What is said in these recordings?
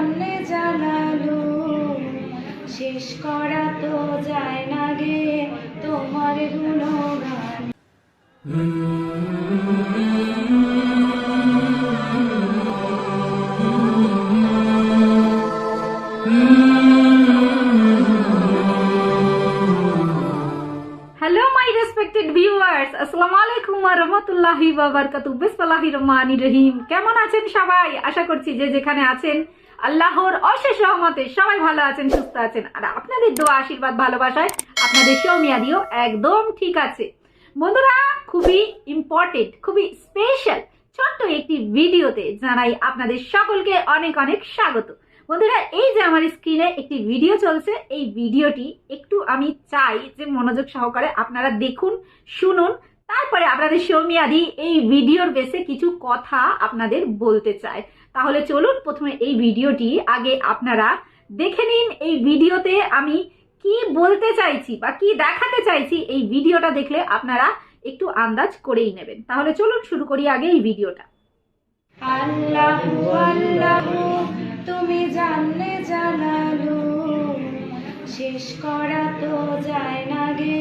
জানলে জানালো, শেষ করা তো যায় না গে, তোমার গুণগান। হ্যালো মাই রেসপেক্টেড ভিউয়ার্স আসসালামু আলাইকুম ওয়া রাহমাতুল্লাহি ওয়া বারাকাতুহু রহিম কেমন আছেন সবাই? আশা করছি যে যেখানে আছেন আল্লাহর অশেষ রহমতে সবাই ভালো আছেন, সুস্থ আছেন। আর আপনাদের দোয়া, আশীর্বাদ, ভালোবাসায় আপনাদের সৌমিয়াদিও একদম ঠিক আছে। বন্ধুরা, খুবই ইম্পর্টেন্ট খুবই স্পেশাল ছোট্ট একটি ভিডিওতে জানাই আপনাদের সকলকে অনেক অনেক স্বাগত। বন্ধুরা, এই যে আমার স্ক্রিনে একটি ভিডিও চলছে, এই ভিডিওটি একটু আমি চাই যে মনোযোগ সহকারে আপনারা দেখুন, শুনুন, তারপরে আপনাদের সৌমিয়াদি এই ভিডিওর বেসে কিছু কথা আপনাদের বলতে চায় তাহলে চলুন প্রথমে এই ভিডিওটি আগে আপনারা দেখে নিন এই ভিডিওতে আমি কি বলতে চাইছি বা কি দেখাতে চাইছি এই ভিডিওটা দেখলে আপনারা একটু আন্দাজ করেই নেবেন। তাহলে চলুন শুরু করি আগে এই ভিডিওটা। আল্লাহ আল্লাহ, তুমি জানলে জানালো। শেষ করা তো যায় না গে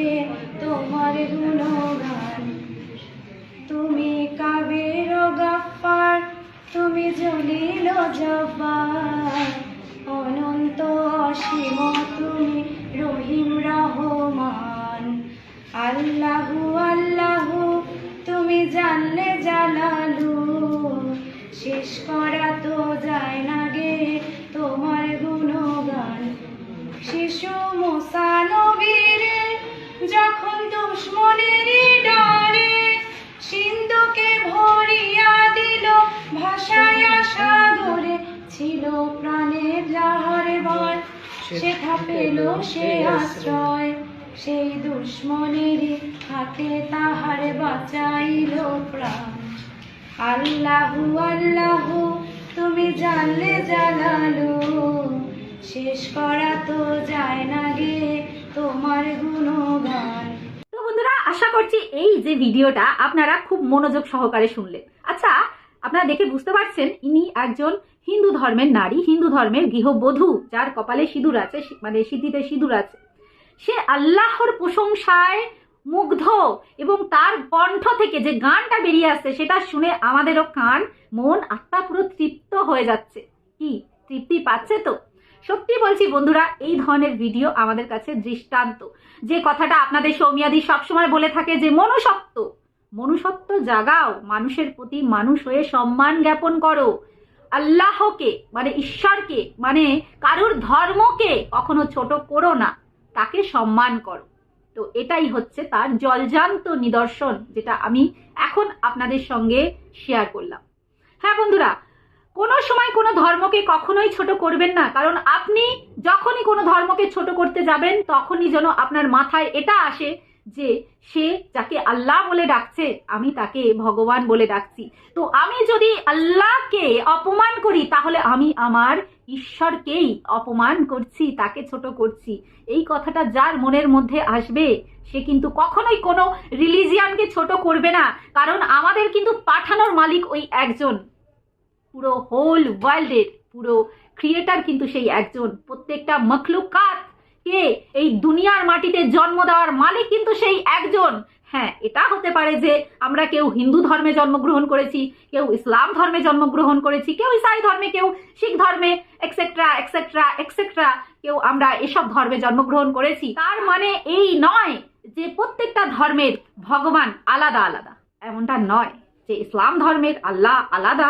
তোমার জলিল জব্বার অনন্ত অসীম তুমি রহিম রহমান। আল্লাহু আল্লাহু, তুমি জানলে জানালু, শেষ করা তো যায় না গে তোমার গুণগান। শিশু মুসানবীরে যখন দুশ্মনের ডরে সিন্ধুকে ভরিয়া দিল সাগরে ছিল প্রাণের যাহার ভয় সেথা পেল সে আশ্রয়। সেই দুশ্মনেরই হাতে তাহার বাঁচাইল প্রাণ। আল্লাহু আল্লাহু তুমি জানলে জানালো শেষ করা তো যায় না গে তোমার গুণগান। তো বন্ধুরা আশা করছি এই যে ভিডিওটা আপনারা খুব মনোযোগ সহকারে শুনলেন। আচ্ছা আপনারা দেখে বুঝতে পারছেন ইনি একজন হিন্দু ধর্মের নারী, হিন্দু ধর্মের গৃহবধূ, যার কপালে সিঁদুর আছে মানে সিদ্ধিতে সিঁদুর আছে, সে আল্লাহর প্রশংসায় মুগ্ধ এবং তার কণ্ঠ থেকে যে গানটা বেরিয়ে আসছে, সেটা শুনে আমাদেরও কান, মন, আত্মা পুরো তৃপ্ত হয়ে যাচ্ছে। কি? তৃপ্তি পাচ্ছে তো? সত্যি বলছি বন্ধুরা, এই ধরনের ভিডিও আমাদের কাছে দৃষ্টান্ত। যে কথাটা আপনাদের সৌমিয়াদি সবসময় বলে থাকে যে, মনুষ্যত্ব মনুষ্যত্ব জাগাও, মানুষের প্রতি মানুষ হয়ে সম্মান জ্ঞাপন করো। আল্লাহকে মানে ঈশ্বরকে মানে কারুর ধর্মকে কখনো ছোট করো না। তাকে সম্মান করো। তো এটাই হচ্ছে তার জলজান্ত নিদর্শন, যেটা আমি এখন আপনাদের সঙ্গে শেয়ার করলাম। হ্যাঁ বন্ধুরা, কোনো সময় কোনো ধর্মকে কখনোই ছোট করবেন না, কারণ আপনি যখনই কোনো ধর্মকে ছোট করতে যাবেন, তখনই যেন আপনার মাথায় এটা আসে যে সে যাকে আল্লাহ বলে ডাকছে, আমি তাকে ভগবান বলে ডাকছি। তো আমি যদি আল্লাহকে অপমান করি, তাহলে আমি আমার ঈশ্বরকেই অপমান করছি, তাকে ছোট করছি। এই কথাটা যার মনের মধ্যে আসবে, সে কিন্তু কখনোই কোনো রিলিজিয়ানকে ছোট করবে না। কারণ আমাদের কিন্তু পাঠানোর মালিক ওই একজন। পুরো হোল ওয়ার্ল্ডের পুরো ক্রিয়েটার কিন্তু সেই একজন। প্রত্যেকটা মখলুকাত কে? এই দুনিয়ার মাটিতে জন্ম দেওয়ার মালিক কিন্তু সেই একজন। হ্যাঁ এটা হতে পারে যে আমরা কেউ হিন্দু ধর্মে জন্মগ্রহণ করেছি, কেউ ইসলাম ধর্মে জন্মগ্রহণ করেছি, কেউ ইসাই ধর্মে, কেউ শিখ ধর্মে এক্সেট্রা এক্সেট্রা এক্সেট্রা কেউ আমরা এসব ধর্মে জন্মগ্রহণ করেছি। তার মানে এই নয় যে প্রত্যেকটা ধর্মের ভগবান আলাদা আলাদা। এমনটা নয় যে ইসলাম ধর্মের আল্লাহ আলাদা,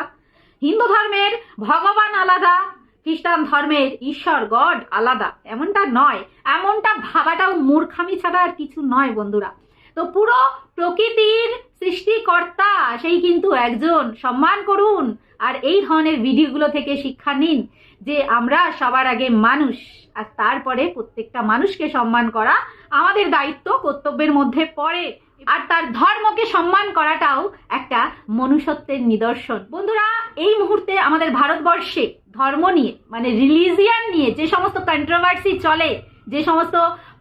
হিন্দু ধর্মের ভগবান আলাদা খ্রিস্টান ধর্মের ঈশ্বর, গড আলাদা। এমনটা নয়, এমনটা ভাবাটাও মূর্খামি ছাড়া আর কিছু নয় বন্ধুরা। তো পুরো প্রকৃতির সৃষ্টিকর্তা, সেই কিন্তু একজন। সম্মান করুন, আর এই ধরনের ভিডিওগুলো থেকে শিক্ষা নিন। যে আমরা সবার আগে মানুষ, আর তারপরে প্রত্যেকটা মানুষকে সম্মান করা আমাদের দায়িত্ব, কর্তব্যের মধ্যে পড়ে। আর তার ধর্মকে সম্মান করাটাও একটা মনুষ্যত্বের নিদর্শন। বন্ধুরা, এই মুহূর্তে আমাদের ভারতবর্ষে ধর্ম নিয়ে মানে রিলিজিয়ান নিয়ে যে সমস্ত কন্ট্রোভার্সি চলে, যে সমস্ত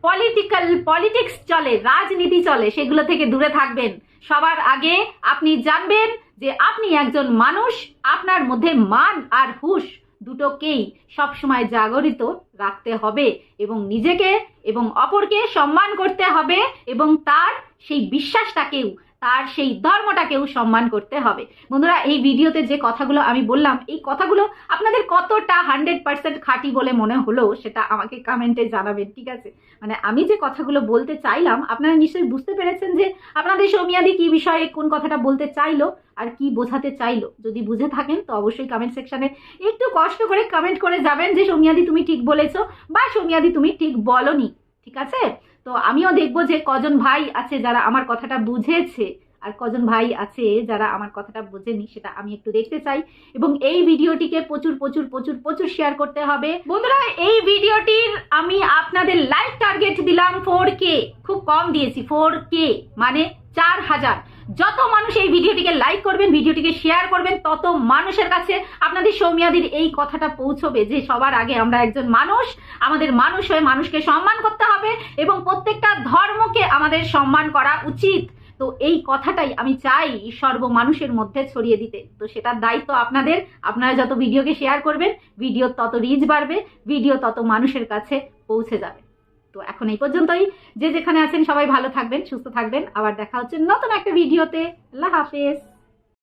পলিটিক্যাল পলিটিক্স চলে, রাজনীতি চলে, সেগুলো থেকে দূরে থাকবেন। সবার আগে আপনি জানবেন যে আপনি একজন মানুষ, আপনার মধ্যে মান আর হুশ। দুটোকেই সবসময় জাগরিত রাখতে হবে এবং নিজেকে এবং অপরকে সম্মান করতে হবে এবং তার সেই বিশ্বাসটাকেও তার সেই ধর্মটাকেও সম্মান করতে হবে। বন্ধুরা, এই ভিডিওতে যে কথাগুলো আমি বললাম, এই কথাগুলো আপনাদের কতটা হান্ড্রেড পার্সেন্ট খাঁটি বলে মনে হলো সেটা আমাকে কমেন্টে জানাবেন, ঠিক আছে? মানে আমি যে কথাগুলো বলতে চাইলাম, আপনারা নিশ্চয়ই বুঝতে পেরেছেন যে আপনাদের সৌমিয়াদি কি বিষয়ে কোন কথাটা বলতে চাইলো আর কি বোঝাতে চাইলো। যদি বুঝে থাকেন, তো অবশ্যই কমেন্ট সেকশানে একটু কষ্ট করে কমেন্ট করে যাবেন যে, সৌমিয়াদি, তুমি ঠিক বলেছ বা সৌমিয়াদি, তুমি ঠিক বলনি। ঠিক আছে? তো আমিও দেখব যে কজন ভাই আছে যারা আমার কথাটা বুঝেছে আর কজন ভাই আছে যারা আমার কথাটা বোঝেনি সেটা আমি একটু দেখতে চাই। এবং এই ভিডিওটিকে প্রচুর প্রচুর প্রচুর প্রচুর শেয়ার করতে হবে। বন্ধুরা, এই ভিডিওটির আমি আপনাদের লাইভ টার্গেট দিলাম ফোর কে খুব কম দিয়েছি ফোর কে মানে চার হাজার। যত মানুষ এই ভিডিওটিকে লাইক করবেন, ভিডিওটিকে শেয়ার করবেন, তত মানুষের কাছে আপনাদের সৌমিয়াদির এই কথাটা পৌঁছবে যে সবার আগে আমরা একজন মানুষ, আমাদের মানুষ হয়ে মানুষকে সম্মান করতে হবে এবং প্রত্যেকটা ধর্মকে আমাদের সম্মান করা উচিত। তো এই কথাটাই আমি চাই সর্ব মানুষের মধ্যে ছড়িয়ে দিতে। তো সেটার দায়িত্ব আপনাদের। আপনারা যত ভিডিওকে শেয়ার করবেন, ভিডিও তত রিচ বাড়বে, ভিডিও তত মানুষের কাছে পৌঁছে যাবে। তো এখন এই পর্যন্তই। যে যেখানে আছেন সবাই ভালো থাকবেন, সুস্থ থাকবেন। আবার দেখা হচ্ছে নতুন একটা ভিডিওতে। আল্লাহ হাফেজ।